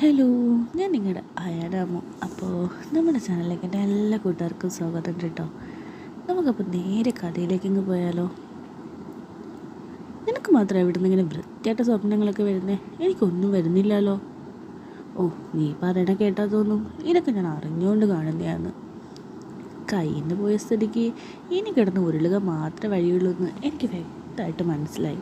Hello ഞാൻ നിങ്ങളുടെ അയാനാമോ അപ്പോൾ നമ്മുടെ ചാനലിലേക്ക് എന്റെ എല്ലാ കൂട്ടുകാർക്കും സ്വാഗതം കേട്ടോ നമുക്കപ്പോൾ നേരെ കഥയിലേക്ക് ഇങ്ങ് പോയാലോ? നിനക്ക് മാത്രമേ ഇവിടെ നിന്ന് ഇങ്ങനെ വൃത്തിയായിട്ട് സ്വപ്നങ്ങളൊക്കെ വരുന്നേ? എനിക്കൊന്നും വരുന്നില്ലല്ലോ. ഓ നീ പറയണ കേട്ടാ തോന്നും. ഇതൊക്കെ ഞാൻ അറിഞ്ഞുകൊണ്ട് കാണുന്നതാണ് കയ്യിൽ നിന്ന് പോയ സ്ഥിതിക്ക് ഇനി കിടന്ന് ഉരുളുക മാത്രമേ വഴിയുള്ളൂ എന്ന് എനിക്ക് വ്യക്തമായിട്ട് മനസ്സിലായി.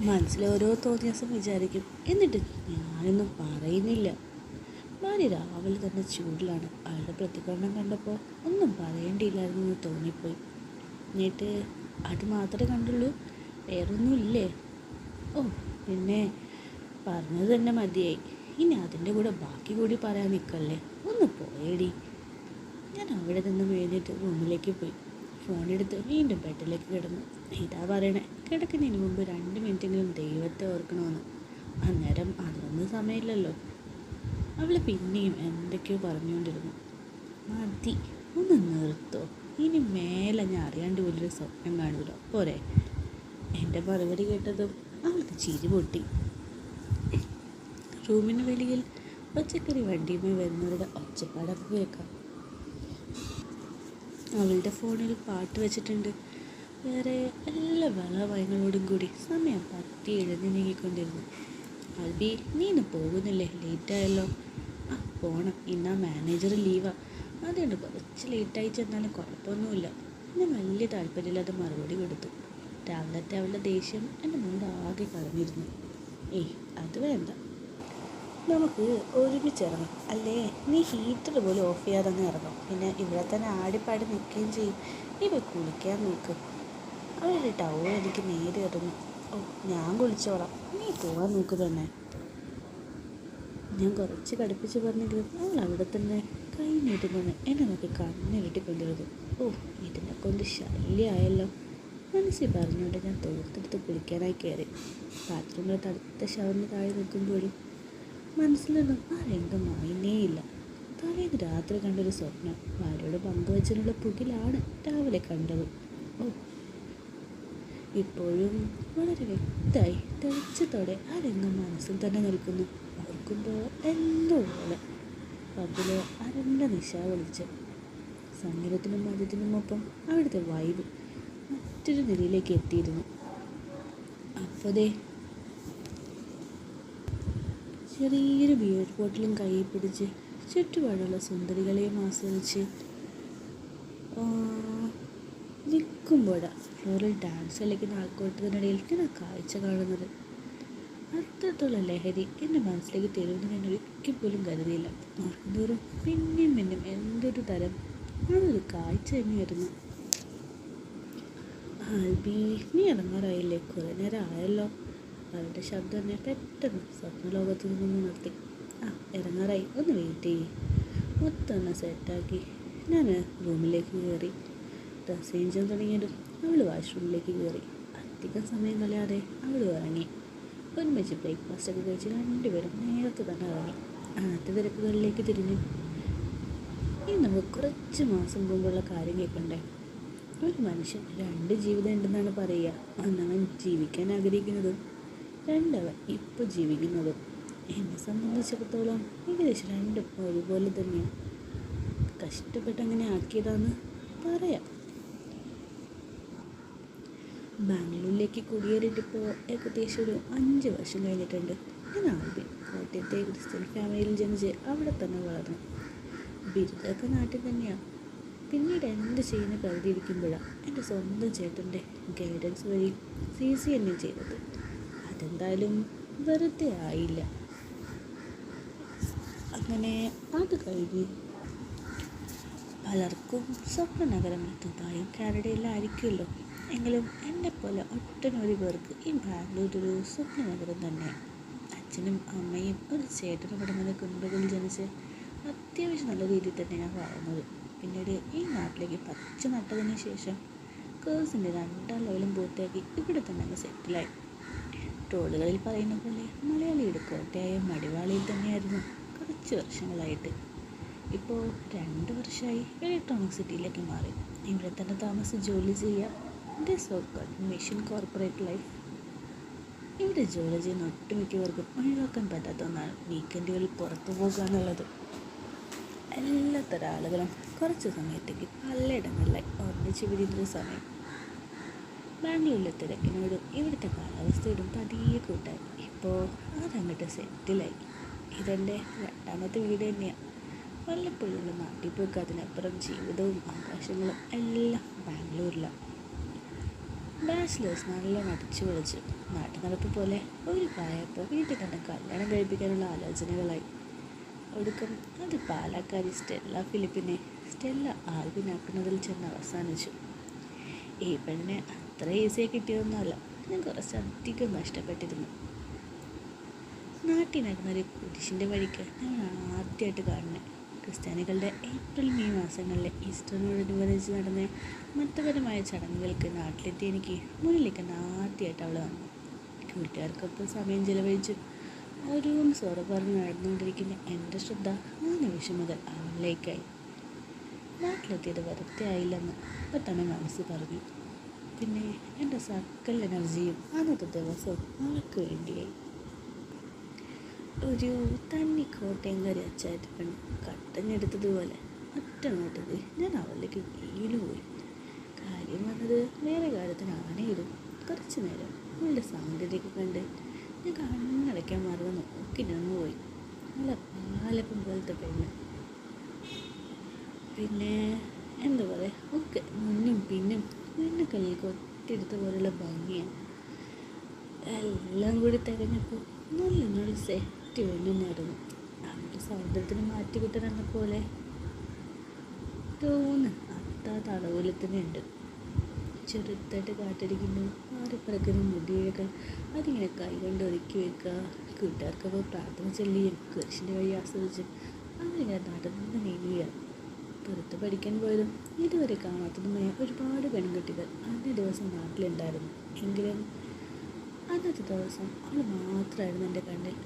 മനസ്സിൽ ഓരോ തോന്നിയാസം വിചാരിക്കും. എന്നിട്ട് ഞാനൊന്നും പറയുന്നില്ല. ഭാര്യ രാവിലെ തന്നെ ചൂടിലാണ്. അയാളുടെ പ്രതികരണം കണ്ടപ്പോൾ ഒന്നും പറയേണ്ടിയില്ലായിരുന്നു എന്ന് തോന്നിപ്പോയി. എന്നിട്ട് അത് മാത്രമേ കണ്ടുള്ളൂ. വേറൊന്നുമില്ലേ? ഓ പിന്നെ പറഞ്ഞത് തന്നെ മതിയായി. ഇനി അതിന്റെ കൂടെ ബാക്കി കൂടി പറയാൻ നിൽക്കല്ലേ? ഒന്ന് പോയേടി. ഞാൻ അവിടെ നിന്ന് വേണ്ടിയിട്ട് റൂമിലേക്ക് പോയി. ഫോണെടുത്ത് വീണ്ടും ബെഡിലേക്ക് കിടന്നു. ഇതാ പറയണേ. കിടക്കുന്നതിന് മുമ്പ് രണ്ട് മിനിറ്റെങ്കിലും ദൈവത്തെ ഓർക്കണമെന്ന്. അന്നേരം അതിനൊന്നും സമയമില്ലല്ലോ. അവൾ പിന്നെയും എന്തൊക്കെയോ പറഞ്ഞുകൊണ്ടിരുന്നു. മതി ഒന്ന് നിർത്തോ. ഇനി മേലെ ഞാൻ അറിയാണ്ട് പോലൊരു സ്വപ്നം കാണുമല്ലോ പോരെ. എന്റെ മറുപടി കേട്ടതും അവൾക്ക് ചിരി പൊട്ടി. റൂമിന് വെളിയിൽ പച്ചക്കറി വണ്ടിയുമായി വരുന്നവരുടെ ഒച്ചപ്പാടൊക്കെ കേൾക്കാം. അവളുടെ ഫോണിൽ പാട്ട് വെച്ചിട്ടുണ്ട്. വേറെ എല്ലാ വളവയങ്ങളോടും കൂടി സമയം പത്തി ഇഴഞ്ഞു നീങ്ങിക്കൊണ്ടിരുന്നു അൽബി നീ ഇന്ന് പോകുന്നില്ലേ ലേറ്റായല്ലോ ആ പോണം. ഇന്നാ മാനേജർ ലീവാ അതുകൊണ്ട് കുറച്ച് ലേറ്റായി ചെന്നാലും കുഴപ്പമൊന്നുമില്ല. ഞാൻ വലിയ താല്പര്യമില്ലാതെ മറുപടി കൊടുത്തു. രാവിലത്തെ അവളുടെ ദേഷ്യം എന്റെ മുണ്ട് ആകെ കളഞ്ഞിരുന്നു ഏയ് അത് വേണ്ട. നമുക്ക് ഒരുമിച്ച് ഇറങ്ങാം. അല്ലേ? നീ ഹീറ്റർ പോലും ഓഫ് ചെയ്യാതെ അങ്ങ് ഇറങ്ങും. പിന്നെ ഇവിടെ തന്നെ ആടിപ്പാടി നിൽക്കുകയും ചെയ്യും. പോയി കുളിക്കാൻ നോക്ക്. അവളുടെ ടവൽ എനിക്ക് നേരെ എറിഞ്ഞു ഓ ഞാൻ കുളിച്ചോളാം. നീ പോകാൻ നോക്ക് തന്നെ. ഞാൻ കുറച്ച് കടുപ്പിച്ച് പറഞ്ഞെങ്കിലും അവൾ അവിടെ തന്നെ കൈ നീട്ടുന്നത് എന്നെ നോക്കി കണ്ണിരട്ടിക്കൊണ്ടിരുന്നു ഓ ഇതിനെ കൊണ്ട് ശല്യമായല്ലോ മനസ്സിൽ പറഞ്ഞുകൊണ്ട് ഞാൻ തോർത്തെടുത്ത് കുളിക്കാനായി കയറി. ബാത്റൂമിലെ തടുത്ത ഷവറിന് താഴെ നിൽക്കുമ്പോഴും മനസ്സിൽ നിന്നും ആ രംഗം മായുന്നേയില്ല. തലേന്ന് രാത്രി കണ്ടൊരു സ്വപ്നം. ഭാര്യയോട് പങ്കുവച്ചതിനുള്ള പുകിലാണ് രാവിലെ കണ്ടത്. ഓ ഇപ്പോഴും വളരെ വ്യക്തമായി തെളിച്ചത്തോടെ ആ രംഗം മനസ്സിൽ തന്നെ നിൽക്കുന്നു. ഓർക്കുമ്പോൾ എന്തോ പോലെ. പബ്ബിലെ അരണ്ട നിശ വിളിച്ച്. സംഗീതത്തിനും മദ്യത്തിനുമൊപ്പം അവിടുത്തെ വൈബ് മറ്റൊരു നിലയിലേക്ക് എത്തിയിരുന്നു. അപ്പോതേ ചെറിയൊരു ബിയർ ബോട്ടിലും കൈ പിടിച്ച് ചുറ്റുപാടുള്ള സുന്ദരികളെയും ആസ്വദിച്ച് നിൽക്കുമ്പോഴാണ് ഫ്ലോറിൽ ഡാൻസ് കളിക്കുന്ന ആൾക്കൂട്ടത്തിനിടയിൽ ഞാൻ ആ കാഴ്ച കാണുന്നത്. അത്രത്തോളം ലഹരി എന്റെ മനസ്സിലേക്ക് തരുമെന്ന് ഞാൻ ഒരിക്കൽ പോലും കരുതിയില്ല. ഓർക്കുന്തോറും പിന്നെയും പിന്നെയും എന്തൊരു തരം അതൊരു കാഴ്ച തന്നെ വരുന്നു. ആൽബി നീ ഇറങ്ങാറായില്ലേ? കുറേ നേരം ആയല്ലോ. അവരുടെ ശബ്ദം എന്നെ പെട്ടെന്ന് സ്വപ്നലോകത്തു നിന്ന് നിർത്തി ആ ഇറങ്ങാറായി. ഒന്ന് വെയിറ്റ് ചെയ്യ്. മൊത്തം ഒന്ന് സെറ്റാക്കി ഞാൻ റൂമിലേക്ക് കയറി. ഡ്രസ് ചേഞ്ച് തുടങ്ങിയതും അവൾ വാഷ്റൂമിലേക്ക് കയറി അധികം സമയം കളയാതെ അവൾ ഇറങ്ങി ഒരുമിച്ച് ബ്രേക്ക്ഫാസ്റ്റ് ഒക്കെ കഴിച്ച് രണ്ടുപേരും നേരത്തെ തന്നെ ഇറങ്ങി അങ്ങനത്തെ തിരക്കുകളിലേക്ക് തിരിഞ്ഞു. ഇനി നമുക്ക് കുറച്ച് മാസം മുമ്പുള്ള കാര്യം കേൾക്കണ്ടേ? ഒരു മനുഷ്യൻ രണ്ട് ജീവിതം ഉണ്ടെന്നാണ് പറയുക. ഒന്നവൻ ജീവിക്കാൻ ആഗ്രഹിക്കുന്നതും രണ്ടവൻ ഇപ്പോൾ ജീവിക്കുന്നതും. എന്നെ സംബന്ധിച്ചിടത്തോളം ഏകദേശം രണ്ടും ഒരുപോലെ തന്നെയാണ് കഷ്ടപ്പെട്ടങ്ങനെ ആക്കിയതാന്ന് പറയാം. ബാംഗ്ലൂരിലേക്ക് കുടിയേറിയിട്ടിപ്പോൾ ഏകദേശം ഒരു അഞ്ച് വർഷം കഴിഞ്ഞിട്ടുണ്ട്. ഞാൻ ആൽബിൻ കോട്ടയത്തെ ക്രിസ്ത്യൻ ഫാമിലിയിൽ ജനിച്ച് അവിടെ തന്നെ വളർന്നു. ബിരുദമൊക്കെ നാട്ടിൽ തന്നെയാണ് പിന്നീട് എന്ത് ചെയ്യുന്ന കരുതിയിരിക്കുമ്പോഴാണ് എന്റെ സ്വന്തം ചേട്ടന്റെ ഗൈഡൻസ് വഴി സി സി എന്നെ ചെയ്തത്. അതെന്തായാലും വെറുതെ ആയില്ല. അങ്ങനെ അത് കഴിഞ്ഞ് പലർക്കും സ്വപ്ന നഗരം ദുബായും കാനഡയിലായിരിക്കുമല്ലോ. എങ്കിലും എന്നെപ്പോലെ ഒട്ടനവധി പേർക്ക് ഈ ബാംഗ്ലൂർ ഒരു സ്വപ്ന നഗരം തന്നെയാണ് അച്ഛനും അമ്മയും ഒരു ചേട്ടനും അടങ്ങുന്ന കുടുംബത്തിൽ ജനിച്ച് അത്യാവശ്യം നല്ല രീതിയിൽ തന്നെയാണ് വളർന്നത്. പിന്നീട് ഈ നാട്ടിലേക്ക് പച്ച നട്ടതിന് ശേഷം കേഴ്സിന്റെ രണ്ടാം ലെവലും പൂർത്തിയാക്കി ഇവിടെ തന്നെ അങ്ങ് സെറ്റിലായി ട്രോളുകളിൽ പറയുന്ന പോലെ മലയാളിയുടെ കോട്ടയായ മടിവാളിയിൽ തന്നെയായിരുന്നു കുറച്ച് വർഷങ്ങളായിട്ട്. ഇപ്പോൾ രണ്ട് വർഷമായി ഇലക്ട്രോണിക് സിറ്റിയിലേക്ക് മാറി. ഇവിടെ തന്നെ താമസിച്ച് ജോലി ചെയ്യുക എന്റെ സ്വർഗം മിഷൻ കോർപ്പറേറ്റ് ലൈഫ് ഇവിടെ ജോലി ചെയ്യുന്ന ഒട്ടുമിക്കവർക്കും ഒഴിവാക്കാൻ പറ്റാത്ത ഒന്നാണ് വീക്കെൻഡുകളിൽ പുറത്തു പോകുക എന്നുള്ളത്. എല്ലാത്തരം ആളുകളും കുറച്ച് സമയത്തേക്ക് പലയിടങ്ങളിലായി ഒന്നിച്ച് പിരിയുന്നൊരു സമയം. ബാംഗ്ലൂരിലെ തിരക്കിനോടും ഇവിടുത്തെ കാലാവസ്ഥയോടും പതിയെ കൂട്ടായി. ഇപ്പോൾ അതങ്ങോട്ട് സെറ്റിലായി ഇതെന്റെ രണ്ടാമത്തെ വീട് തന്നെയാണ് വല്ലപ്പോഴുള്ള നാട്ടിൽ പോയി അതിനപ്പുറം ജീവിതവും ആകാശങ്ങളും എല്ലാം ബാംഗ്ലൂരിലാണ് ബാച്ചിലേഴ്സ് നല്ല അടിച്ചു വിളിച്ചു നാട്ടു നടപ്പ് പോലെ ഒരു പ്രായപ്പോൾ വീട്ടിൽ തന്നെ കല്യാണം കഴിപ്പിക്കാനുള്ള ആലോചനകളായി. ഒടുക്കം അത് പാലക്കാരി സ്റ്റെല്ല ഫിലിപ്പിനെ സ്റ്റെല്ല ആൽബിനാക്കുന്നതിൽ ചെന്ന് അവസാനിച്ചു. ഈ പെണ്ണിനെ അത്ര ഈസിയായി കിട്ടിയതൊന്നുമല്ല ഞാൻ കുറച്ചധികം നാട്ടിൽ നാട്ടിനകന്നൊരു കുരിശിന്റെ വഴിക്ക് ഞാൻ ആദ്യമായിട്ട് കാണുന്നത് ക്രിസ്ത്യാനികളുടെ ഏപ്രിൽ മെയ് മാസങ്ങളിലെ ഈസ്റ്ററിനോടനുബന്ധിച്ച് നടന്ന മതപരമായ ചടങ്ങുകൾക്ക് നാട്ടിലെത്തി എനിക്ക് മുന്നിലേക്ക് ആദ്യമായിട്ട് അവൾ വന്നു. കൂട്ടുകാർക്കൊപ്പം സമയം ചിലവഴിച്ച്. ഓരോ സോറ പറഞ്ഞ് നടന്നുകൊണ്ടിരിക്കുന്ന എന്റെ ശ്രദ്ധ ആ നിമിഷം മുതൽ അവളിലേക്കായി. നാട്ടിലെത്തിയത് വെറുതെ ആയില്ലെന്ന് പെട്ടെന്ന് മനസ്സ് പറഞ്ഞു. പിന്നെ എന്റെ സക്കൽ എനർജിയും അന്നത്തെ ദിവസവും അവൾക്ക് വേണ്ടിയായി. ഒരു തന്നി കോട്ടയം കറി അച്ചായിട്ട് പെണ്ണ് കട്ടഞ്ഞെടുത്തതുപോലെ ഒറ്റ നോട്ടത് ഞാൻ അവളിലേക്ക് വീണു പോയി. കാര്യം വന്നത് വേറെ കാര്യത്തിനാണേലും കുറച്ച് നേരം അവളുടെ സൗന്ദര്യമൊക്കെ കണ്ട് ഞാൻ കണ്ണടയ്ക്കാൻ മറന്ന് നോക്കി നിന്ന് പോയി. നല്ല പാലപ്പം പോലത്തെ പെണ്ണ്. പിന്നെ എന്താ പറയുക ഒക്കെ മുന്നും പിന്നും പെണ്ണുകളിൽ കൊത്തിയെടുത്ത പോലുള്ള ഭംഗിയാണ്. എല്ലാം കൂടി തികഞ്ഞപ്പോൾ നല്ല സെറ്റ് പെണ്ണുന്നായിരുന്നു അവരുടെ സൗന്ദര്യത്തിന് മാറ്റി കിട്ടണമെന്ന പോലെ തോന്ന് അത്താത്ത അളവിൽ തന്നെ ഉണ്ട് ചെറുതായിട്ട് കാറ്റടിക്കുന്നു. മാറിപ്പറക്കുന്ന മുടിയൊക്കെ അതിങ്ങനെ കൈ കൊണ്ട് ഒതുക്കി വെക്കുക. കൂട്ടുകാർക്കൊക്കെ പ്രാർത്ഥന ചൊല്ലിയും കുരിശിന്റെ വഴി ആസ്വദിച്ച് അങ്ങനെ നടന്ന് നീങ്ങുക. പുറത്ത് പഠിക്കാൻ പോയതും ഇതുവരെ കാണാത്തതുമായ ഒരുപാട് പെൺകുട്ടികൾ അന്നേ ദിവസം നാട്ടിലുണ്ടായിരുന്നു. എങ്കിലും അന്നത്തെ ദിവസം അവൾ മാത്രമായിരുന്നു എന്റെ കണ്ണിൽ.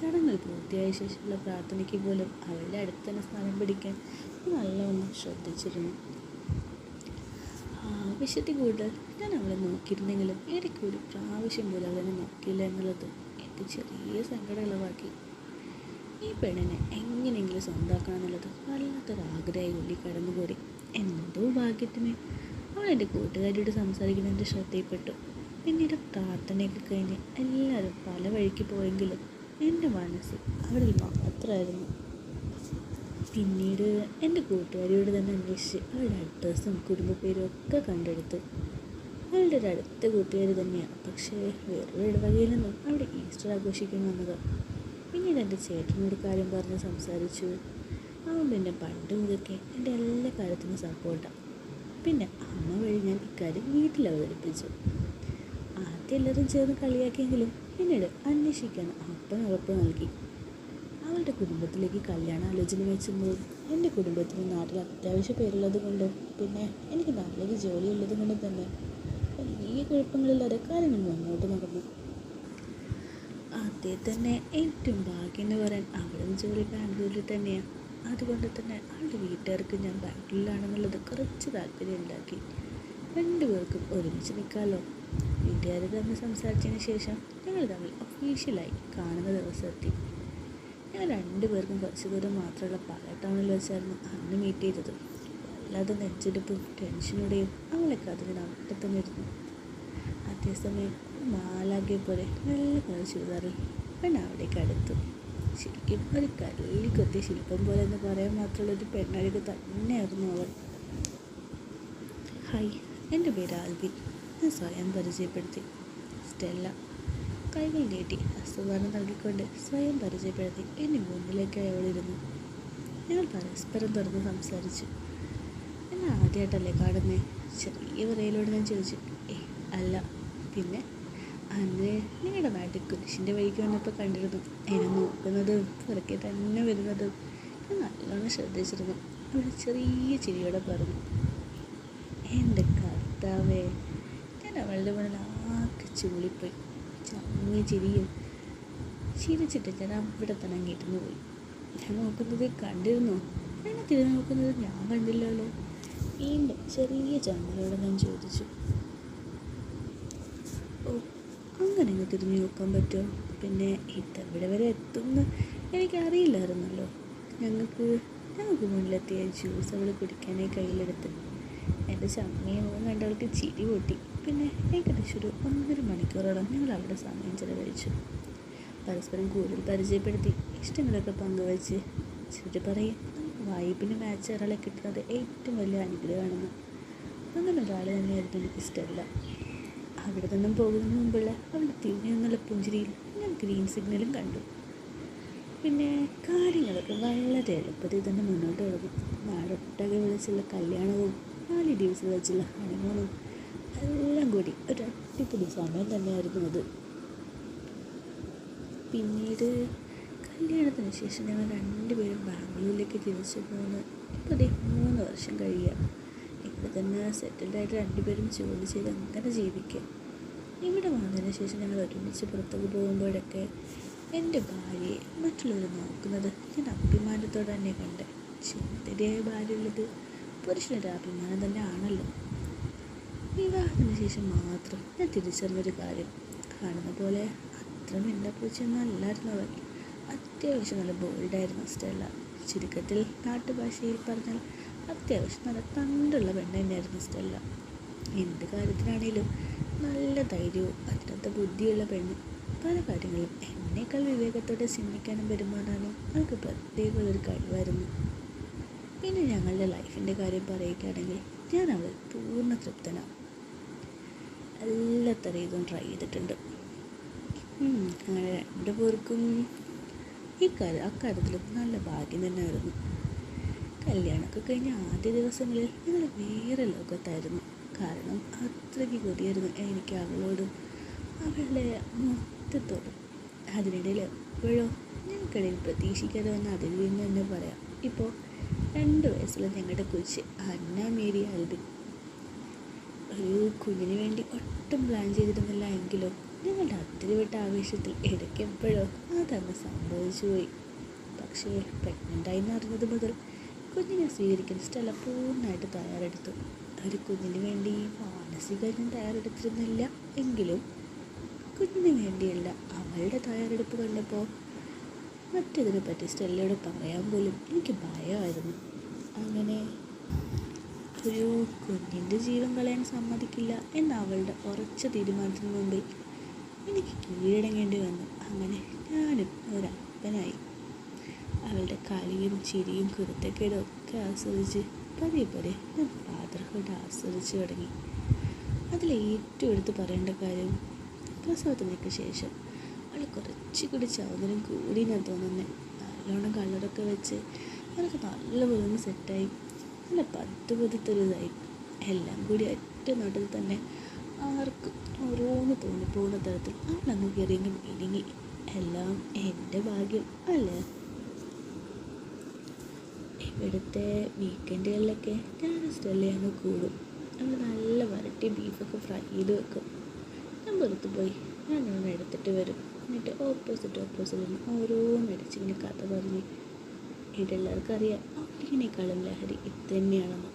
ചടങ്ങുകൾ പൂർത്തിയായ ശേഷമുള്ള പ്രാർത്ഥനയ്ക്ക് പോലും അവളുടെ അടുത്ത് തന്നെ സ്ഥലം പിടിക്കാൻ നല്ലവണ്ണം ശ്രദ്ധിച്ചിരുന്നു. ആവശ്യത്തിൽ കൂടുതൽ ഞാൻ അവളെ നോക്കിയിരുന്നെങ്കിലും ഇടയ്ക്ക് ഒരു പ്രാവശ്യം പോലും അവളെ നോക്കിയില്ല എന്നുള്ളത് എനിക്ക് ചെറിയ സങ്കടം ഇളവാക്കി ഈ പെണ്ണിനെ എങ്ങനെയെങ്കിലും സ്വന്തമാക്കണം എന്നുള്ളത് വല്ലാത്തൊരാഗ്രഹമായി ഉള്ളി കടന്നുകൂടി എന്തോ ഭാഗ്യത്തിന് അവൾ എന്റെ കൂട്ടുകാരിയോട് സംസാരിക്കുന്നതിന്റെ ശ്രദ്ധയിൽപ്പെട്ടു. പിന്നീട് പ്രാർത്ഥനയൊക്കെ കഴിഞ്ഞ് എല്ലാവരും പല വഴിക്ക് പോയെങ്കിലും എന്റെ മനസ്സ് അവിടെ മാത്രമായിരുന്നു പിന്നീട് എന്റെ കൂട്ടുകാരിയോട് തന്നെ അന്വേഷിച്ച് അവളുടെ അഡ്രസ്സും കുടുംബപ്പേരും ഒക്കെ കണ്ടെടുത്തു. അവളുടെ ഒരു അടുത്ത കൂട്ടുകാരി തന്നെയാണ് പക്ഷേ വേറൊരു ഇടവകയിൽ നിന്നും അവിടെ ഈസ്റ്റർ ആഘോഷിക്കാൻ വന്നത്. പിന്നീട് എന്റെ ചേട്ടനോട് കാര്യം പറഞ്ഞ് സംസാരിച്ചു. അവൻ പിന്നെ പണ്ട് മുതൽക്കേ എന്റെ എല്ലാ കാര്യത്തിനും സപ്പോർട്ടാണ് പിന്നെ അമ്മ വഴി ഞാൻ ഇക്കാര്യം വീട്ടിൽ അവതരിപ്പിച്ചു. ആദ്യം എല്ലാവരും ചേർന്ന് കളിയാക്കിയെങ്കിലും പിന്നീട് അന്വേഷിക്കാൻ അപ്പൻ ഉറപ്പ് നൽകി. അവളുടെ കുടുംബത്തിലേക്ക് കല്യാണ ആലോചന വെച്ചുമ്പോൾ എന്റെ കുടുംബത്തിന് നാട്ടിൽ അത്യാവശ്യ പേരുള്ളത് കൊണ്ടും പിന്നെ എനിക്ക് നാട്ടിലേക്ക് ജോലി ഉള്ളത് കൊണ്ടും തന്നെ വലിയ കുഴപ്പങ്ങളില്ലാതെ കാര്യങ്ങൾ മുന്നോട്ട് നടന്നു. അതേ തന്നെ ഏറ്റവും ഭാഗ്യം എന്ന് പറയാൻ അവളും ജോലി ബാംഗ്ലൂരിൽ തന്നെയാണ് അതുകൊണ്ട് തന്നെ അവളുടെ വീട്ടുകാർക്ക് ഞാൻ ബാംഗ്ലൂരിലാണെന്നുള്ളത് കുറച്ച് താല്പര്യം ഉണ്ടാക്കി. രണ്ടുപേർക്കും ഒരുമിച്ച് നിൽക്കാമല്ലോ വീട്ടുകാർ തമ്മിൽ സംസാരിച്ചതിന് ശേഷം ഞങ്ങൾ തമ്മിൽ ഒഫീഷ്യലായി കാണുന്ന ദിവസം എത്തി ഞങ്ങൾ രണ്ടുപേർക്കും കുറച്ച് ദൂരം മാത്രമുള്ള പല ടൗണിൽ വെച്ചായിരുന്നു അന്ന് മീറ്റ് ചെയ്തത്. വല്ലാതെ നെഞ്ചെടുപ്പും ടെൻഷനോടെയും അവളൊക്കെ അതിന് അവിടെ തന്നെ ഇരുന്നു. അതേസമയം മാലാകിയ പോലെ നല്ല കളർ ചുരിദാറിൽ പെണ്ണ് അവിടേക്ക് അടുത്തു. ശരിക്കും ഒരു കല്ലിൽ കൊത്തിയ ശില്പം പോലെ എന്ന് പറയാൻ മാത്രമുള്ള ഒരു പെണ്ണഴക് തന്നെയായിരുന്നു അവൾ. ഹായ് എന്റെ പേര് ആൽബിൻ. ഞാൻ സ്വയം പരിചയപ്പെടുത്തി. സ്റ്റെല്ല കൈകൾ നീട്ടി ഹസ്തദാനം നൽകിക്കൊണ്ട് സ്വയം പരിചയപ്പെടുത്തി എന്നെ മുന്നിലേക്ക് അയാളിരുന്നു. ഞങ്ങൾ പരസ്പരം തുറന്ന് സംസാരിച്ചു. എന്നെ ആദ്യമായിട്ടല്ലേ കാണുന്നേ? ചെറിയ വിറയിലൂടെ ഞാൻ ചോദിച്ചു. ഏ അല്ല. പിന്നെ? അന്ന് നിങ്ങളുടെ നാട്ടിൽ കുരിശിന്റെ വഴിക്ക് വന്നപ്പോൾ കണ്ടിരുന്നു. എന്നെ നോക്കുന്നതും പുറക്കെ തന്നെ വരുന്നതും. ഞാൻ നല്ലോണം ശ്രദ്ധിച്ചിരുന്നു. അവൾ ചെറിയ ചിരിയോടെ പറഞ്ഞു. എന്റെ കർത്താവേ. ഞാൻ അവളുടെ മുന്നിൽ ആകെ ചൂളിപ്പോയി. ചങ്ങിയ ചിരിയും ചിരിച്ചിട്ട് ഞാൻ അവിടെ തന്നെ അങ്ങേറ്റുന്നു പോയി. ഞാൻ നോക്കുന്നത് കണ്ടിരുന്നു? എന്നെ തിരി നോക്കുന്നത് ഞാൻ കണ്ടില്ലല്ലോ. വീണ്ടും ചെറിയ ചമ്മലോടെ ഞാൻ ചോദിച്ചു. ഓ അങ്ങനെ അങ്ങ് തിരിഞ്ഞു നോക്കാൻ പറ്റുമോ? പിന്നെ ഇതവിടെ വരെ എത്തുമെന്ന് എനിക്കറിയില്ലായിരുന്നല്ലോ. ഞങ്ങൾക്ക് ഞങ്ങൾക്ക് മുന്നിലെത്തിയ ജ്യൂസ് അവൾ കുടിക്കാനായി കയ്യിലെടുത്ത്. എന്റെ ചമ്മയും കണ്ടവൾക്ക് ചിരി പൊട്ടി. പിന്നെ ഏകദേശം ഒരു ഒന്നര മണിക്കൂറോളം ഞങ്ങൾ അവിടെ സമയം ചിലവഴിച്ചു. പരസ്പരം കൂടുതൽ പരിചയപ്പെടുത്തി ഇഷ്ടങ്ങളൊക്കെ പങ്കുവച്ച്. ചിലർ പറയും വൈബിന് മാച്ച് ഒരാളെ കിട്ടുന്നത് ഏറ്റവും വലിയ അനുഗ്രഹമാണെന്ന്. അങ്ങനെ ഒരാൾ തന്നെയായിരുന്നു എനിക്ക് ഇഷ്ടമല്ല. അവിടെ നിന്നും പോകുന്നതിന് മുമ്പുള്ള അവളുടെ തിരിഞ്ഞു നിന്നുള്ള പുഞ്ചിരിയിൽ ഞാൻ ഗ്രീൻ സിഗ്നലും കണ്ടു. പിന്നെ കാര്യങ്ങളൊക്കെ വളരെ എളുപ്പത്തിൽ തന്നെ മുന്നോട്ട് പോകും. നാടൊട്ടകെ വിളിച്ചുള്ള കല്യാണവും നാല് ദിവസം വെച്ചുള്ള ഹണിമൂണും എല്ലാം കൂടി. ഒരു അടിപൊളി സമയം തന്നെയായിരുന്നു അത്. പിന്നീട് കല്യാണത്തിന് ശേഷം ഞങ്ങൾ രണ്ടുപേരും ബാംഗ്ലൂരിലേക്ക് തിരിച്ചു പോകുന്നു ഇപ്പോൾ അതേ മൂന്ന് വർഷം കഴിയുക ഇവിടെ തന്നെ സെറ്റിൽഡായിട്ട് രണ്ടുപേരും ജോലി ചെയ്ത് അങ്ങനെ ജീവിക്കുക ഇവിടെ വന്നതിന് ശേഷം ഞങ്ങൾ ഒരുമിച്ച് പുറത്തേക്ക് പോകുമ്പോഴൊക്കെ എന്റെ ഭാര്യയെ മറ്റുള്ളവർ നോക്കുന്നത് ഞാൻ അഭിമാനത്തോടെ തന്നെ കണ്ടേ ഭാര്യ ഭാര്യയുള്ളത്. പുരുഷനൊരു അഭിമാനം തന്നെ ആണല്ലോ വിവാഹത്തിന് ശേഷം മാത്രം ഞാൻ തിരിച്ചറിഞ്ഞൊരു കാര്യം. കാണുന്ന പോലെ അത്ര മിണ്ടപ്പൂച്ചൊന്നും അല്ലായിരുന്നു അവൻ. അത്യാവശ്യം നല്ല ബോൾഡായിരുന്നു സ്റ്റെല്ല ചുരുക്കത്തിൽ നാട്ടുഭാഷയിൽ പറഞ്ഞാൽ അത്യാവശ്യം നല്ല തണ്ടുള്ള പെണ്ണ് തന്നെയായിരുന്നു സ്റ്റെല്ല എന്ത് കാര്യത്തിനാണേലും നല്ല ധൈര്യവും അതിനകത്ത് ബുദ്ധിയുള്ള പെണ്ണ്. പല കാര്യങ്ങളും എന്നേക്കാൾ വിവേകത്തോടെ ചിന്തിക്കാനും പെരുമാറാനും അവൾക്ക് പ്രത്യേക ഒരു കഴിവായിരുന്നു. പിന്നെ ഞങ്ങളുടെ ലൈഫിന്റെ കാര്യം പറയുകയാണെങ്കിൽ ഞാൻ അവൾ പൂർണ തൃപ്തനാണ് എല്ലാ തരം ട്രൈ ചെയ്തിട്ടുണ്ട്. അങ്ങനെ രണ്ടു പേർക്കും ഈ കാര്യം അക്കാര്യത്തിൽ നല്ല ഭാഗ്യം തന്നെയായിരുന്നു. കല്യാണമൊക്കെ കഴിഞ്ഞ ആദ്യ ദിവസങ്ങളിൽ ഞങ്ങൾ വേറെ ലോകത്തായിരുന്നു. കാരണം അത്രയ്ക്ക് കൊതിയായിരുന്നു എനിക്ക് അവളോടും അവളുടെ മൊത്തത്തോടും അതിനിടയിൽ എപ്പോഴോ ഞങ്ങൾക്കിടയിൽ പ്രതീക്ഷിക്കാതെ വന്ന അതിൽ നിന്ന് തന്നെ പറയാം. ഇപ്പോൾ രണ്ട് വയസ്സുള്ള ഞങ്ങളുടെ കൊച്ച് അന്ന മേരി ആൽബിൻ. ഒരു കുഞ്ഞിന് വേണ്ടി ഒട്ടും പ്ലാൻ ചെയ്തിരുന്നില്ല എങ്കിലും. ഞങ്ങളുടെ അത്തിരിവിട്ട ആവേശത്തിൽ ഇടയ്ക്കെപ്പോഴോ അതങ്ങ് സംഭവിച്ചു പോയി. പക്ഷേ പ്രഗ്നന്റായി എന്നറിഞ്ഞത് മുതൽ കുഞ്ഞിനെ സ്വീകരിക്കാൻ സ്റ്റെല്ല പൂർണമായിട്ട് തയ്യാറെടുത്തു. ഒരു കുഞ്ഞിന് വേണ്ടി മാനസികമായി തയ്യാറെടുത്തിരുന്നില്ല എങ്കിലും കുഞ്ഞിന് വേണ്ടിയല്ല അവളുടെ തയ്യാറെടുപ്പ് കണ്ടപ്പോൾ മറ്റതിനെ പറ്റി സ്റ്റെല്ലയോട് പറയാൻ പോലും എനിക്ക് ഭയമായിരുന്നു. അങ്ങനെ ഒരു കുഞ്ഞിന്റെ ജീവൻ കളയാൻ സമ്മതിക്കില്ല എന്ന അവളുടെ ഉറച്ച തീരുമാനത്തിന് മുമ്പിൽ എനിക്ക് കീഴടങ്ങേണ്ടി വന്നു. അങ്ങനെ ഞാനും ഒരപ്പനായി. അവളുടെ കളിയും ചിരിയും കുരുത്തക്കേടും ഒക്കെ ആസ്വദിച്ച് പതിയെ പതിയെ ഞാൻ ഫാദർഹുഡ് ആസ്വദിച്ച് തുടങ്ങി. അതിൽ ഏറ്റവും എടുത്ത് പറയേണ്ട കാര്യം പ്രസവത്തിനൊക്കെ ശേഷം അവൾ കുറച്ചുകൂടി ചൗന്ദര്യം കൂടി ഞാൻ തോന്നുന്നത് നല്ലോണം കളറൊക്കെ വെച്ച് അവൾക്ക് നല്ലപോലെ ഒന്ന് സെറ്റായി നല്ല പത്ത് പതിത്തൊരിതായി എല്ലാം കൂടി ഒറ്റ നോട്ടത്തിൽ തന്നെ ആർക്കും ഓരോന്ന് തോന്നിപ്പോകുന്ന തരത്തിൽ. അവളങ്ങ് കയറിയെങ്കിൽ മിനിങ്ങി എല്ലാം എന്റെ ഭാഗ്യം അല്ലേ? ഇവിടുത്തെ വീക്കെൻഡുകളിലൊക്കെ ഞാൻ സ്റ്റെല്ലയങ്ങ് കൂടും. അത് നല്ല വരട്ടി ബീഫൊക്കെ ഫ്രൈ ചെയ്ത് വെക്കും. ഞാൻ പുറത്ത് പോയി. ഞാൻ ഒന്ന് എടുത്തിട്ട് വരും. എന്നിട്ട് ഓപ്പോസിറ്റ് ഓപ്പോസിറ്റ് ഓരോന്ന് അടിച്ചിങ്ങനെ കഥ പറഞ്ഞ് ഇവിടെ എല്ലാവർക്കും അറിയാം അവളിനേക്കാളും ലഹരി ഇത് തന്നെയാണെന്ന്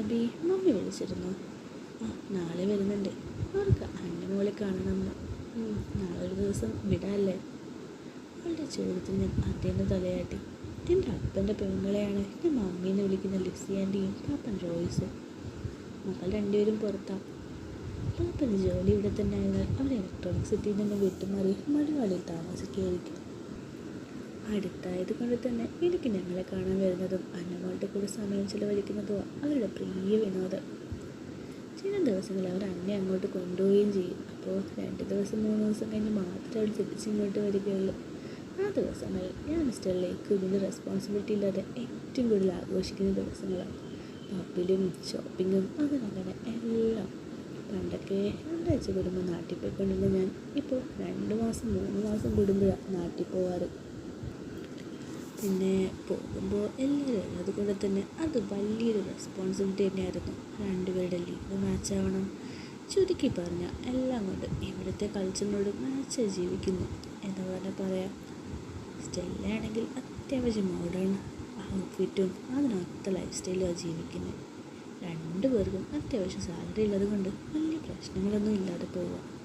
അബി മമ്മി വിളിച്ചിരുന്നു. ആ നാളെ വരുന്നുണ്ട്. അവർക്ക് അന്റെ മോളെ കാണണമെന്ന് നാളെ ഒരു ദിവസം വിടാല്ലേ? അവളുടെ ചോദ്യത്തിൽ ഞാൻ അതേന്ന് തലയാട്ടി. എന്റെ അപ്പന്റെ പെങ്ങളെയാണ് എന്റെ മമ്മീനെ വിളിക്കുന്ന ലിസി ആന്റിയും പാപ്പൻ റോയ്സും മക്കൾ രണ്ടുപേരും പുറത്താണ് പാപ്പന്റെ ജോലി ഇവിടെ തന്നെ ആയതിനാൽ അവർ ഇലക്ട്രോണിക് സിറ്റിയിൽ നിന്ന് വിട്ടുമാറി മലയാളിയിൽ താമസിക്കുകയായിരിക്കും. അടുത്തായത് കൊണ്ട് തന്നെ എനിക്ക് ഞങ്ങളെ കാണാൻ വരുന്നതും അന്നമ്മളുടെ കൂടെ സമയം ചിലവഴിക്കുന്നതും അവരുടെ പ്രിയ വിനോദം. ചില ദിവസങ്ങൾ അവർ അന്നെ അങ്ങോട്ട് കൊണ്ടുപോവുകയും ചെയ്യും. അപ്പോൾ രണ്ട് ദിവസം മൂന്ന് ദിവസം കഴിഞ്ഞ് മാത്രമേ അവൾ തിരിച്ചിങ്ങോട്ട് വരികയുള്ളൂ. ആ ദിവസങ്ങളിൽ ഞാൻ മിസ്റ്ററിലേക്ക് ഇതിന്റെ റെസ്പോൺസിബിലിറ്റി ഇല്ലാതെ ഏറ്റവും കൂടുതൽ ആഘോഷിക്കുന്ന ദിവസങ്ങളാണ്. പബ്ബിലും ഷോപ്പിങ്ങും അങ്ങനെ എല്ലാം. പണ്ടൊക്കെ രണ്ടാഴ്ച കുടുംബം നാട്ടിൽ പോയിക്കൊണ്ടിരുന്ന ഞാൻ ഇപ്പോൾ രണ്ട് മാസം മൂന്ന് മാസം കൂടുമ്പോഴാണ് നാട്ടിൽ പോവാറ്. പിന്നെ പോകുമ്പോൾ എല്ലാവരും ഉള്ളത് കൊണ്ട് തന്നെ അത് വലിയൊരു റെസ്പോൺസിബിലിറ്റി തന്നെയായിരുന്നു. രണ്ടുപേരുടെ ലീവ് മാച്ച് ആവണം. ചുരുക്കി പറഞ്ഞാൽ എല്ലാം കൊണ്ട് ഇവിടുത്തെ കൾച്ചറിനോട് മാച്ച് ജീവിക്കുന്നു. എന്ന് തന്നെ പറയാം? സ്റ്റെല്ലാണെങ്കിൽ അത്യാവശ്യം മോഡേൺ ഔട്ട്ഫിറ്റും അതിനൊത്ത ലൈഫ് സ്റ്റൈലാണ് ജീവിക്കുന്നത്. രണ്ടു പേർക്കും അത്യാവശ്യം സാലറി ഉള്ളത് കൊണ്ട് വലിയ പ്രശ്നങ്ങളൊന്നും ഇല്ലാതെ പോവുക.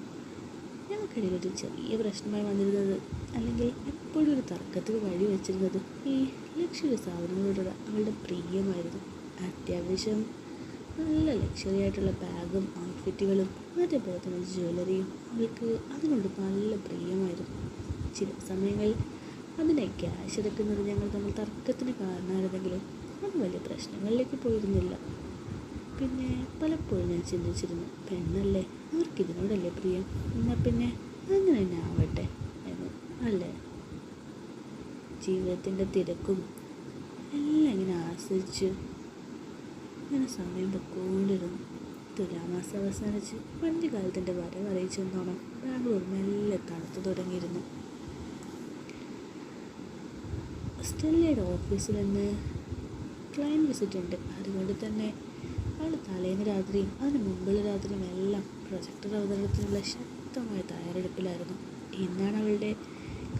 ഞങ്ങൾക്കിടയിൽ ഒരു ചെറിയ പ്രശ്നമായി വന്നിരുന്നത്. അല്ലെങ്കിൽ എപ്പോഴും ഒരു തർക്കത്തിന് വഴി വെച്ചിരുന്നത് ഈ ലക്ഷറി സാധനങ്ങളോടുള്ള അവളുടെ പ്രിയമായിരുന്നു. അത്യാവശ്യം നല്ല ലക്ഷറി ആയിട്ടുള്ള ബാഗും ഔട്ട്ഫിറ്റുകളും അതേപോലെ തന്നെ ജ്വല്ലറിയും അവൾക്ക് അതിനോട് നല്ല പ്രിയമായിരുന്നു. ചില സമയങ്ങളിൽ അതിനെ ക്യാഷ് എടുക്കുന്നത് ഞങ്ങൾ തമ്മിൽ തർക്കത്തിന് കാരണമായിരുന്നെങ്കിലും അത് വലിയ പ്രശ്നങ്ങളിലേക്ക് പോയിരുന്നില്ല. പിന്നെ പലപ്പോഴും ഞാൻ ചിന്തിച്ചിരുന്നു പെണ്ണല്ലേ? അവർക്കിതിനോടല്ലേ പ്രിയം? എന്നാൽ പിന്നെ അങ്ങനെ തന്നെ ആവട്ടെ എന്ന്. അല്ലേ? ജീവിതത്തിന്റെ തിരക്കും എല്ലാം ഇങ്ങനെ ആസ്വദിച്ച് ഇങ്ങനെ സമയം പൊക്കോണ്ടിരുന്നു തുലാമാസം അവസാനിച്ച് മഞ്ഞുകാലത്തിന്റെ വരവ് അറിയിച്ചെന്നോണം ബാംഗ്ലൂർ മെല്ലെ തണുത്തു തുടങ്ങിയിരുന്നു. സ്റ്റെല്ലയുടെ ഓഫീസിൽ നിന്ന് ക്ലയന്റ് വിസിറ്റ് ഉണ്ട്. അതുകൊണ്ട് തന്നെ അവൾ തലേന്ന് രാത്രിയും അതിന് മുമ്പുള്ള രാത്രിയും എല്ലാം പ്രൊജക്ടർ അവതരണത്തിനുള്ള ശക്തമായ തയ്യാറെടുപ്പിലായിരുന്നു. ഇന്നാണ് അവളുടെ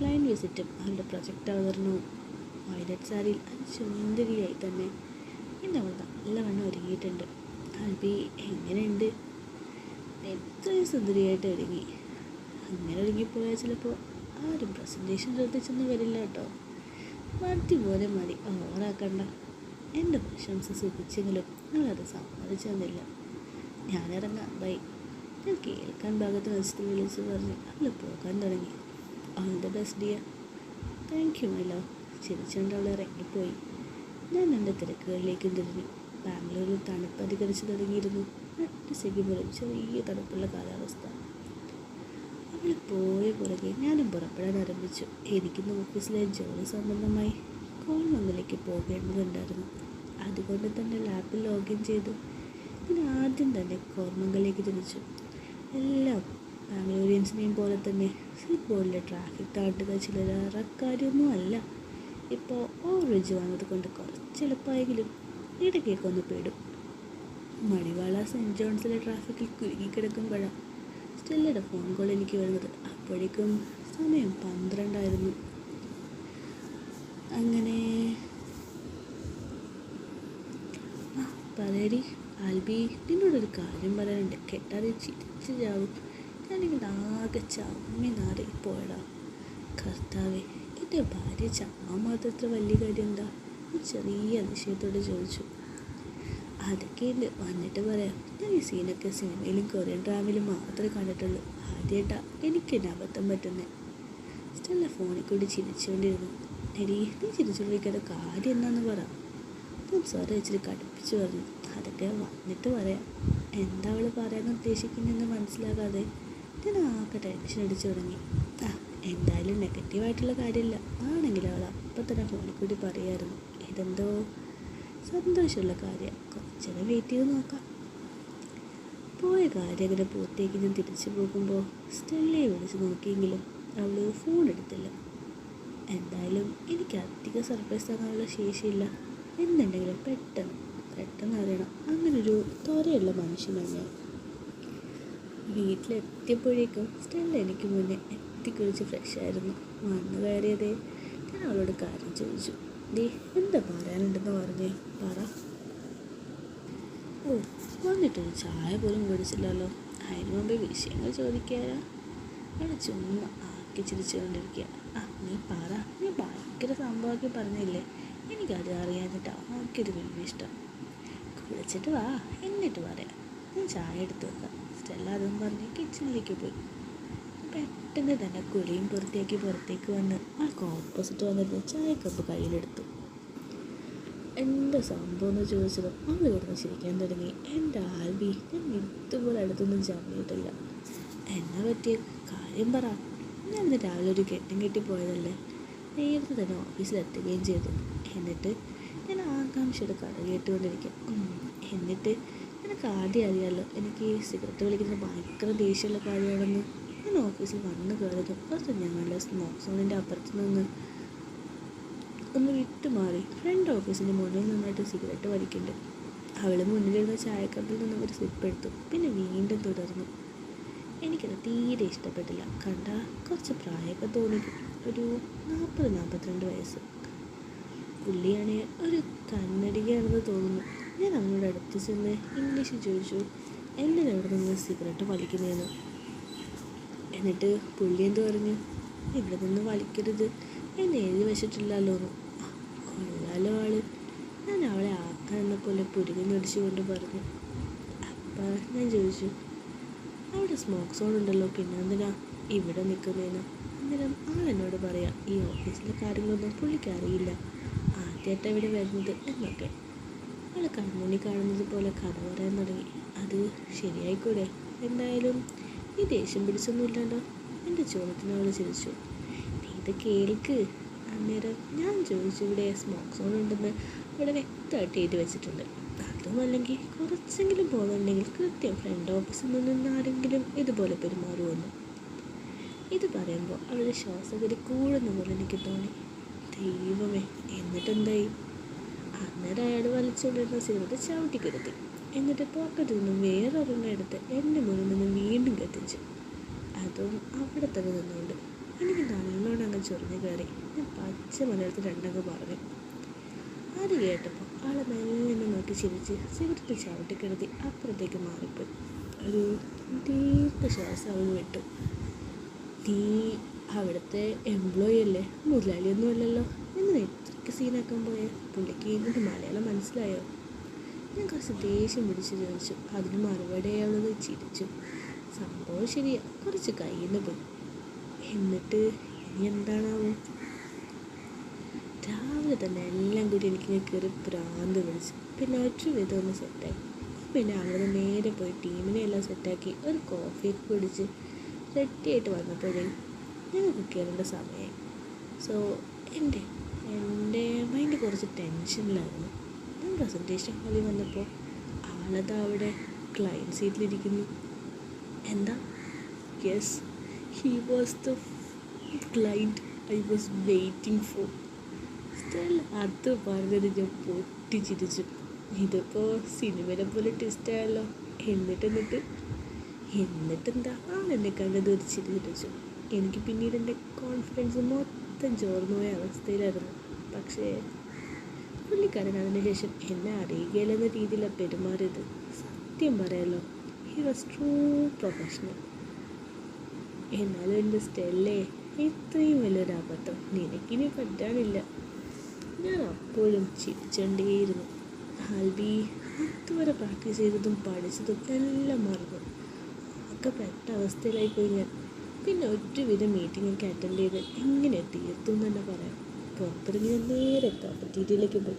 ക്ലയന്റ് വിസിറ്റും അവളുടെ പ്രൊജക്ട് അവതരണവും. വയലറ്റ് സാരിയിൽ അത് സുന്ദരിയായി തന്നെ. ഇന്ന് അവൾ നല്ലവണ്ണം ഒരുങ്ങിയിട്ടുണ്ട്. അൽബി എങ്ങനെയുണ്ട്? എത്രയും സുന്ദരിയായിട്ട് ഒരുങ്ങി. അങ്ങനെ ഒരുങ്ങിപ്പോയാൽ ചിലപ്പോൾ ആരും പ്രസന്റേഷൻ ശ്രദ്ധിച്ചൊന്നും വരില്ല കേട്ടോ. മതി പോലെ മതി ഓവറാക്കണ്ട. എന്റെ പ്രശംസ സുഖിച്ചെങ്കിലും അവളത് സമ്മതിച്ചു തന്നില്ല. ഞാനിറങ്ങാം. ബൈ. ഞാൻ കേൾക്കാൻ ഭാഗത്ത് വെച്ചിട്ട് വിളിച്ച് പറഞ്ഞ് അല്ല പോകാൻ തുടങ്ങി. അവളുടെ best dear thank you my love ചിരിച്ചുകൊണ്ട് അവൾ ഇറങ്ങിപ്പോയി. ഞാൻ എന്റെ തിരക്കുകളിലേക്ക് തിരിഞ്ഞു. ബാംഗ്ലൂരിൽ തണുപ്പ് അധികരിച്ചു തുടങ്ങിയിരുന്നു. രണ്ട് പോലും ചെറിയ തണുപ്പുള്ള കാലാവസ്ഥ. അവൾ പോയ പുറകെ ഞാനും പുറപ്പെടാൻ ആരംഭിച്ചു. എനിക്കിന്ന് ഓഫീസിലെ ജോലി സംബന്ധമായി കോൾമംഗലേക്ക് പോകേണ്ടതുണ്ടായിരുന്നു. അതുകൊണ്ട് തന്നെ ലാപ്പിൽ ലോഗിൻ ചെയ്തു. ഞാൻ ആദ്യം തന്നെ കോർമംഗലേക്ക് തിരിച്ചു. എല്ലാം ബാംഗ്ലൂരിയൻസിനെയും പോലെ തന്നെ ഫുട്ബോളിലെ ട്രാഫിക് താട്ടുക ചില കാര്യമൊന്നും അല്ല. ഇപ്പോൾ ഓവറേജ് വന്നത് കൊണ്ട് കുറച്ച് എളുപ്പമായെങ്കിലും ഇടയ്ക്കൊക്കെ ഒന്ന് പേടും. മണിവാള സെന്റ് ജോൺസിലെ ട്രാഫിക്കിൽ കുരുങ്ങിക്കിടക്കുമ്പോഴാണ് സ്റ്റെല്ലയുടെ ഫോൺ കോൾ എനിക്ക് വരുന്നത്. അപ്പോഴേക്കും സമയം പന്ത്രണ്ടായിരുന്നു. അങ്ങനെ ആ പറയടി ആൽബി നിന്നോടൊരു കാര്യം പറയാനുണ്ട്. കേട്ടാതെ ചിരിച്ച് ചാവും. ഞാനിങ്ങനെ ആകെ ചമ്മി നാറി പോയടാ. കർത്താവെ എന്റെ ഭാര്യ ചമ്മാൻ വലിയ കാര്യം എന്താ ചെറിയ അതിശയത്തോടെ ചോദിച്ചു. അതൊക്കെയുണ്ട് വന്നിട്ട് പറയാം. ഞാൻ ഈ സീനൊക്കെ സിനിമയിലും കൊറിയൻ ഡ്രാമയിലും മാത്രമേ കണ്ടിട്ടുള്ളൂ. ആദ്യമായിട്ടാ എനിക്ക് എന്നെ അബദ്ധം പറ്റുന്നത് സ്റ്റെല്ല ഫോണിൽ കൂടി ചിരിച്ചുകൊണ്ടിരുന്നു എടി നീ ചിരിച്ചുകൊണ്ടിരിക്കാത്ത കാര്യം എന്താന്ന് പറ. സ്വരം ഇച്ചിരി കടുപ്പിച്ച് പറഞ്ഞു. അതൊക്കെ വന്നിട്ട് പറയാം. എന്താ അവൾ പറയാൻ ഉദ്ദേശിക്കുന്നതെന്ന് മനസ്സിലാകാതെ ഞാൻ ആകെ ടെൻഷൻ അടിച്ചു തുടങ്ങി. ആ എന്തായാലും നെഗറ്റീവായിട്ടുള്ള കാര്യമില്ല. ആണെങ്കിൽ അവൾ അപ്പം തന്നെ ഫോണിൽ കൂടി പറയായിരുന്നു. ഇതെന്തോ സന്തോഷമുള്ള കാര്യം. കുറച്ചേരം വെയിറ്റ് ചെയ്ത് നോക്കാം. പോയ കാര്യം അങ്ങനെ പൂർത്തിയാക്കി ഞാൻ തിരിച്ചു പോകുമ്പോൾ സ്റ്റെല്ലയെ വിളിച്ച് നോക്കിയെങ്കിലും അവൾ ഫോൺ എടുത്തില്ല. എന്തായാലും എനിക്ക് അധികം സർപ്രൈസ് തരാനുള്ള ശേഷിയില്ല. എന്നുണ്ടെങ്കിലും പെട്ടെന്ന് പെട്ടെന്ന് അറിയണം. അങ്ങനൊരു ത്വരയുള്ള മനുഷ്യനാണ് ഞാൻ. വീട്ടിലെത്തിയപ്പോഴേക്കും സ്റ്റെല്ല എനിക്ക് മുന്നേ എത്തിക്കുളിച്ച് ഫ്രഷായിരുന്നു വന്നു കയറിയതേ ഞാൻ അവളോട് കാര്യം ചോദിച്ചു. ദേ എന്താ പറയാനുണ്ടെന്ന് പറഞ്ഞേ? പറ. ഓ വന്നിട്ടൊരു ചായ പോലും കുടിച്ചില്ലല്ലോ. അതിന് മുമ്പേ വിഷയങ്ങൾ ചോദിക്കാരാ അവിടെ ചുമ്മാ ആക്കി ചിരിച്ചുകൊണ്ടിരിക്കുക ആ നീ പറ. നീ ഭയങ്കര സംഭവമാക്കി പറഞ്ഞില്ലേ? എനിക്കത് അറിയാഞ്ഞിട്ട് ആക്കിയത് വലിയ ഇഷ്ടം. കുളിച്ചിട്ട് വാ എന്നിട്ട് പറയാം. ഞാൻ ചായ എടുത്ത് വെക്കാം. സ്റ്റെല്ല അതും പറഞ്ഞ് കിച്ചണിലേക്ക് പോയി. പെട്ടെന്ന് തന്നെ കുളിയും പുറത്തേക്ക് പുറത്തേക്ക് വന്ന് ആൾക്ക് ഓപ്പോസിറ്റ് വന്നിരുന്ന ചായക്കപ്പ് കയ്യിലെടുത്തു. എന്താ സംഭവം എന്ന് ചോദിച്ചതും അവൾ കിടന്ന് ചിരിക്കാൻ തുടങ്ങി. എന്റെ ആൽബി ഞാൻ ഇതുപോലെ അടുത്തൊന്നും ചമ്മിയിട്ടില്ല എന്നെ പറ്റിയ? കാര്യം പറ. ഞാൻ ഇന്ന് രാവിലെ ഒരു കെട്ടും കെട്ടി പോയതല്ലേ? നേരത്തെ തന്നെ ഓഫീസിലെത്തുകയും ചെയ്തു. എന്നിട്ട് ഞാൻ ആകാംക്ഷയുടെ കഥ കേട്ടുകൊണ്ടിരിക്കും. എന്നിട്ട് എനിക്ക് ആദ്യം അറിയാമല്ലോ എനിക്ക് സിഗരറ്റ് വലിക്കുന്നത് ഭയങ്കര ദേഷ്യമുള്ള കാര്യമാണെന്ന്. ഞാൻ ഓഫീസിൽ വന്ന് കയറിയതും കുറച്ച് ഞങ്ങളുടെ സ്മോക്ക് സോണിന്റെ അപ്പുറത്ത് നിന്ന് ഒന്ന് വിട്ടുമാറി. ഫ്രണ്ട് ഓഫീസിന്റെ മുന്നിൽ നിന്നായിട്ട് സിഗരറ്റ് വലിക്കുന്നുണ്ട്. അവൾ മുന്നിലിരുന്ന ചായക്കപ്പിൽ നിന്ന് ഒരു സിപ്പ് എടുത്തു. പിന്നെ വീണ്ടും തുടർന്നു. എനിക്കത് തീരെ ഇഷ്ടപ്പെട്ടില്ല. കണ്ട കുറച്ച് പ്രായമൊക്കെ തോന്നി ഒരു നാൽപ്പത് നാൽപ്പത്തിരണ്ട് വയസ്സ്. പുള്ളിയാണെ ഒരു കന്നഡികയാണെന്ന് തോന്നുന്നു. ഞാൻ അവനോട് അടുത്ത് ചെന്ന് ഇംഗ്ലീഷിൽ ചോദിച്ചു എന്നെ അവിടെ നിന്ന് സിഗരറ്റ് വലിക്കുന്നതെന്ന് എന്നിട്ട് പുള്ളി എന്ത് പറഞ്ഞു ഇവിടെ നിന്ന് വലിക്കരുത്. എന്ന് എഴുതി വെച്ചിട്ടില്ലല്ലോ എന്ന്. കൊള്ളാലോ ആൾ. ഞാൻ അവളെ ആക്കാനെന്ന പോലെ പുരുകി ഞൊടിച്ചുകൊണ്ട് പറഞ്ഞു. അപ്പം ഞാൻ ചോദിച്ചു അവിടെ സ്മോക്ക് സോൺ ഉണ്ടല്ലോ പിന്നെ എന്തിനാ ഇവിടെ നിൽക്കുന്നതിന് അന്നേരം ആളെന്നോട് പറയാം ഈ ഓഫീസിലെ കാര്യങ്ങളൊന്നും പുള്ളിക്ക് അറിയില്ല. ആദ്യമായിട്ട് ഇവിടെ വരുന്നത് എന്നൊക്കെ. ആൾ കൺമുണി കാണുന്നത് പോലെ കഥ പറയാൻ തുടങ്ങി. അത് ശരിയായിക്കൂടെ? എന്തായാലും നീ ദേഷ്യം പിടിച്ചൊന്നുമില്ലല്ലോ എന്റെ ചോദ്യത്തിന് അവൾ ചിരിച്ചു. നീ ഇത് കേൾക്ക്. അന്നേരം ഞാൻ ചോദിച്ചു ഇവിടെ സ്മോക്ക് സോൺ ഉണ്ടെന്ന് ഇവിടെ വ്യക്തമായിട്ട് എഴുതി വെച്ചിട്ടുണ്ട്. അതും അല്ലെങ്കിൽ കുറച്ചെങ്കിലും ബോധമുണ്ടെങ്കിൽ കൃത്യം ഫ്രണ്ട് ഓഫീസിൽ നിന്ന് ആരെങ്കിലും ഇതുപോലെ പെരുമാറുമെന്ന്. ഇത് പറയുമ്പോൾ അവളുടെ ശ്വാസഗതി കൂടുന്ന പോലെ എനിക്ക് തോന്നി. ദൈവമേ എന്നിട്ടെന്തായി? അന്നേരം അയാൾ വലിച്ചുകൊണ്ടിരുന്ന സിഗരറ്റ് ചവിട്ടിക്കിടത്തി എന്നിട്ട് പോക്കറ്റിൽ നിന്നും വേറൊരെണ്ണം എടുത്ത് എന്റെ മുന്നിൽ നിന്ന് വീണ്ടും കത്തിച്ചു. അതും അവിടെ തന്നെ നിന്നുകൊണ്ട്. എനിക്ക് നല്ലോണം അങ്ങ് ചൊറിഞ്ഞു കയറി. ഞാൻ പച്ച മലയാളത്തിൽ രണ്ടങ്ങ് പറഞ്ഞു. അത് കേട്ടപ്പോൾ ആളെ മെല്ലെ നോക്കി ചിരിച്ച് സിഗരറ്റ് ചവിട്ടിക്കിടത്തി അപ്പുറത്തേക്ക് മാറിപ്പോയി. ഒരു ദീർഘ ശ്വാസം അവൻ വിട്ടു. നീ അവിടുത്തെ എംപ്ലോയി അല്ലേ? മുതലാളിയൊന്നും അല്ലല്ലോ. എന്ന് ഇത്രയ്ക്ക് സീനാക്കാൻ പോയ? പുള്ളിക്ക് എന്നിട്ട് മലയാളം മനസ്സിലായോ? ഞാൻ കുറച്ച് ദേഷ്യം പിടിച്ച് ചോദിച്ചു. അതിന് മറുപടി അവളത് ചിരിച്ചു. സംഭവം ശരിയാ. കുറച്ച് കയ്യിൽ പോയി. എന്നിട്ട് ഇനി എന്താണാവോ? രാവിലെ തന്നെ എല്ലാം കൂടി എനിക്ക് കയറി ഭ്രാന്ത് പിടിച്ചു. പിന്നെ ഒറ്റ വിധം ഒന്ന് സെറ്റായി പിന്നെ അവിടെ നേരെ പോയി ടീമിനെ എല്ലാം സെറ്റാക്കി ഒരു കോഫിയൊക്കെ കുടിച്ച് റെഡിയായിട്ട് വന്നപ്പോഴേ ഞങ്ങൾക്ക് കയറേണ്ട സമയമായി. സോ എന്റെ എന്റെ മൈൻഡ് കുറച്ച് ടെൻഷനിലായിരുന്നു ഞാൻ പ്രസന്റേഷൻ ഹാളിൽ വന്നപ്പോൾ ആളത് അവിടെ ക്ലയന്റ് സീറ്റിലിരിക്കുന്നു എന്താ? Yes he was the client I was waiting for അത് പറഞ്ഞത് ഞാൻ പൊട്ടിച്ചിരിച്ചു. ഇതിപ്പോൾ സിനിമയിലെ പോലെ ട്വിസ്റ്റ് ആയല്ലോ. എന്നിട്ട് എന്നിട്ട് എന്നിട്ടെന്താ? ആളെന്നെ കണ്ടത് ഒരു ചിരി ചിരിച്ചു എനിക്ക് പിന്നീട് എന്റെ കോൺഫിഡൻസ് മൊത്തം ചോർന്നു പോയ അവസ്ഥയിലായിരുന്നു. പക്ഷേ പുള്ളിക്കാരൻ അതിനുശേഷം എന്നെ അറിയുകയില്ലെന്ന രീതിയിലാണ് പെരുമാറിയത്. സത്യം പറയാലോ ഹി വാസ് ട്രൂ പ്രൊഫഷണൽ എന്നാലും എന്റെ സ്റ്റെല്ലേ ഇത്രയും വലിയൊരു അബദ്ധം നിനക്കിനി പറ്റാനില്ല. ഞാൻ അപ്പോഴും ചിരിച്ചോണ്ടേയിരുന്നു. ആൽബി ഇതുവരെ പ്രാക്ടീസ് ചെയ്തതും പഠിച്ചതും എല്ലാം മറന്നു. പെട്ട അവസ്ഥയിലായിപ്പോയി ഞാൻ. പിന്നെ ഒറ്റവിധം മീറ്റിങ്ങൊക്കെ അറ്റൻഡ് ചെയ്ത് എങ്ങനെ തീർത്തു എന്ന് തന്നെ പറയാം. പുറത്തിറങ്ങി ഞാൻ നേരെ പ്രോപ്പർട്ടിയിലേക്ക് പോയി.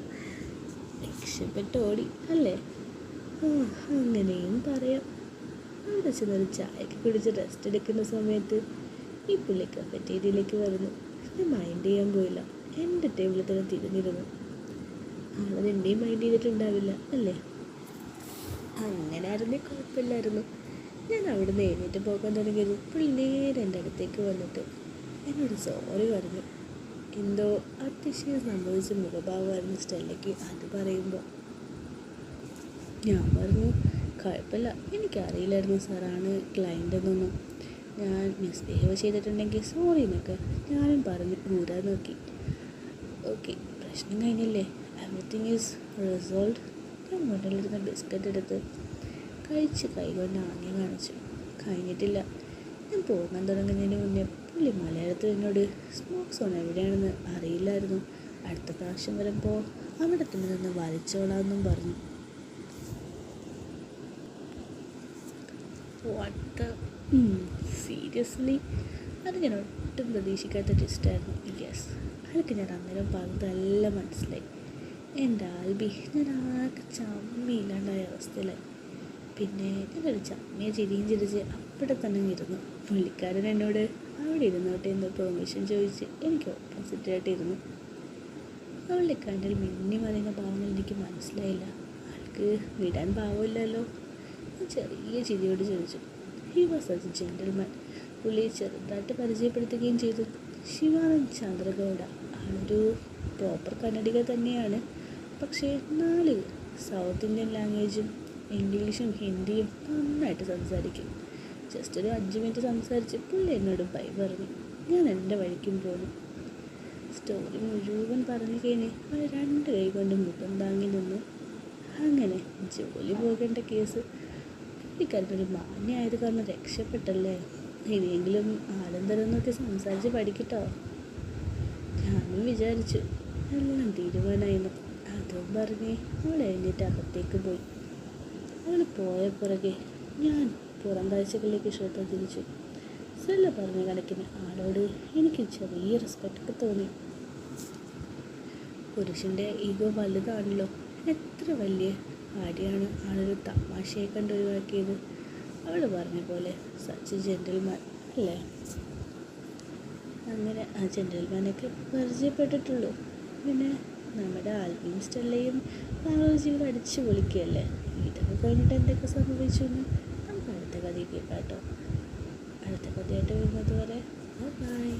രക്ഷപ്പെട്ട് ഓടി അല്ലേ? അങ്ങനെയും പറയാം. അവിടെ ചെന്നൊരു ചായയൊക്കെ കുടിച്ച് റെസ്റ്റ് എടുക്കുന്ന സമയത്ത് ഈ പുള്ളി കഫറ്റേരിയയിലേക്ക് വരുന്നു. ഞാൻ മൈൻഡ് ചെയ്യാൻ പോയില്ല. എന്റെ ടേബിളിൽ തന്നെ തിരിഞ്ഞിരുന്നു. ആളത് എന്റെയും മൈൻഡ് ചെയ്തിട്ടുണ്ടാവില്ല അല്ലേ? അങ്ങനെ ആയിരുന്നേ കുഴപ്പമില്ലായിരുന്നു. ഞാൻ അവിടുന്ന് എഴുന്നേറ്റ് പോകാൻ തുടങ്ങിയത്. പുള്ളി നേരെ എന്റെ അടുത്തേക്ക് വന്നിട്ട് എന്നോട് സോറി പറഞ്ഞു. എന്തോ അതിശയം സംഭവിച്ച മുഖഭാവമായിരുന്നു സ്റ്റെല്ലയ്ക്ക് അത് പറയുമ്പോൾ ഞാൻ പറഞ്ഞു കുഴപ്പമില്ല. എനിക്കറിയില്ലായിരുന്നു സാറാണ് ക്ലയന്റ് എന്നൊന്നും. ഞാൻ മിസ്ബിഹേവ് ചെയ്തിട്ടുണ്ടെങ്കിൽ സോറി എന്നൊക്കെ ഞാനും പറഞ്ഞു ഊരാൻ നോക്കി. ഓക്കെ പ്രശ്നം കഴിഞ്ഞില്ലേ? എവറിത്തിങ് ഈസ് റിസോൾവ് ഞാൻ മുന്നിലിരുന്ന ബിസ്ക്കറ്റ് എടുത്ത് കഴിച്ച് കൈകൊണ്ട് ആംഗ്യം കാണിച്ചു കഴിഞ്ഞിട്ടില്ല. ഞാൻ പോകാൻ തുടങ്ങുന്നതിന് മുന്നേ പുള്ളി മലയാളത്തിൽ എന്നോട് സ്മോക്ക് സോൺ എവിടെയാണെന്ന് അറിയില്ലായിരുന്നു. അടുത്ത പ്രാവശ്യം വരുമ്പോൾ അവിടെ തന്നെ നിന്ന് വലിച്ചോളാമെന്നും പറഞ്ഞു. വാട്ട് സീരിയസ്ലി അത് ഞാൻ ഒട്ടും പ്രതീക്ഷിക്കാത്ത ടെസ്റ്റായിരുന്നു യെസ് അതൊക്കെ ഞാൻ അന്നേരം പറഞ്ഞതെല്ലാം മനസ്സിലായി. എന്റെ ആൽബി ഞാൻ ആകെ ചമ്മിയില്ലാണ്ടായ അവസ്ഥയിലായി. പിന്നെ ഞാനൊരു ചമ്മിയെ ചിരിയും ചിരിച്ച് അവിടെ തന്നെ ഇരുന്നു. പുള്ളിക്കാരൻ എന്നോട് അവിടെ ഇരുന്നോട്ടെ എന്ന് പെർമിഷൻ ചോദിച്ച് എനിക്ക് ഓപ്പോസിറ്റായിട്ട് ഇരുന്നു. അവളുടെ കണ്ണിൽ മിന്നി മറിയുന്ന ഭാവങ്ങൾ എനിക്ക് മനസ്സിലായില്ല. ആൾക്ക് വിടാൻ ഭാവമില്ലല്ലോ ഞാൻ ചെറിയ ചിരിയോട് ചോദിച്ചു. ഹി വാസ് എ ജെന്റൽമാൻ പുള്ളിയെ ചെറുതായിട്ട് പരിചയപ്പെടുത്തുകയും ചെയ്തു. ശിവാനന്ദ് ചന്ദ്രഗൗഡ. ആളൊരു പ്രോപ്പർ കന്നഡിക തന്നെയാണ്. പക്ഷേ നാല് സൗത്ത് ഇന്ത്യൻ ലാംഗ്വേജും ഇംഗ്ലീഷും ഹിന്ദിയും നന്നായിട്ട് സംസാരിക്കും. ജസ്റ്റ് ഒരു അഞ്ച് മിനിറ്റ് സംസാരിച്ച് പുള്ളി എന്നോട് ബൈ പറഞ്ഞു. ഞാൻ എന്റെ വഴിക്കും പോന്നു. സ്റ്റോറി മുഴുവൻ പറഞ്ഞു കഴിഞ്ഞ് അവൾ രണ്ട് കൈ കൊണ്ട് മുഖം താങ്ങി നിന്നു. അങ്ങനെ ജോലി പോകേണ്ട കേസ് പുള്ളിക്കാരനൊരു മാന്യമായത് കാരണം രക്ഷപ്പെട്ടല്ലേ? ഇനിയെങ്കിലും ആനന്ദരന്നൊക്കെ സംസാരിച്ച് പഠിക്കട്ടോ. ഞാനും വിചാരിച്ചു എല്ലാം തീരുമാനമായിരുന്നു അതും പറഞ്ഞ് അവൾ എഴുന്നേറ്റ് അകത്തേക്ക് പോയി. അവൾ പോയ പുറകെ ഞാൻ പുറം കാഴ്ചകളിലേക്ക് ശ്രദ്ധ തിരിച്ചു. സെല്ല പറഞ്ഞ കണക്കിന് ആളോട് എനിക്ക് ചെറിയ റെസ്പെക്റ്റൊക്കെ തോന്നി. പുരുഷന്റെ ഈഗോ വലുതാണല്ലോ. എത്ര വലിയ കാര്യമാണ് ആളൊരു തമാശയെ കണ്ട് ഒഴിവാക്കിയത് അവൾ പറഞ്ഞ പോലെ സച്ച് ജെന്റിൽമാൻ അല്ലേ? അങ്ങനെ ആ ജെന്റിൽമാനൊക്കെ പരിചയപ്പെട്ടിട്ടുള്ളൂ. പിന്നെ നമ്മുടെ ആൽബിൻ സ്റ്റെല്ലയും ജീവിതം അടിച്ചു പൊളിക്കുകയല്ലേ? ഇതൊക്കെ കഴിഞ്ഞിട്ട് എന്തൊക്കെ സംഭവിച്ചു എന്ന് നമുക്ക് അടുത്ത കഥയിൽ കേൾക്കാം കേട്ടോ. അടുത്ത കഥയായിട്ട് വരുന്നത് വരെ ബൈ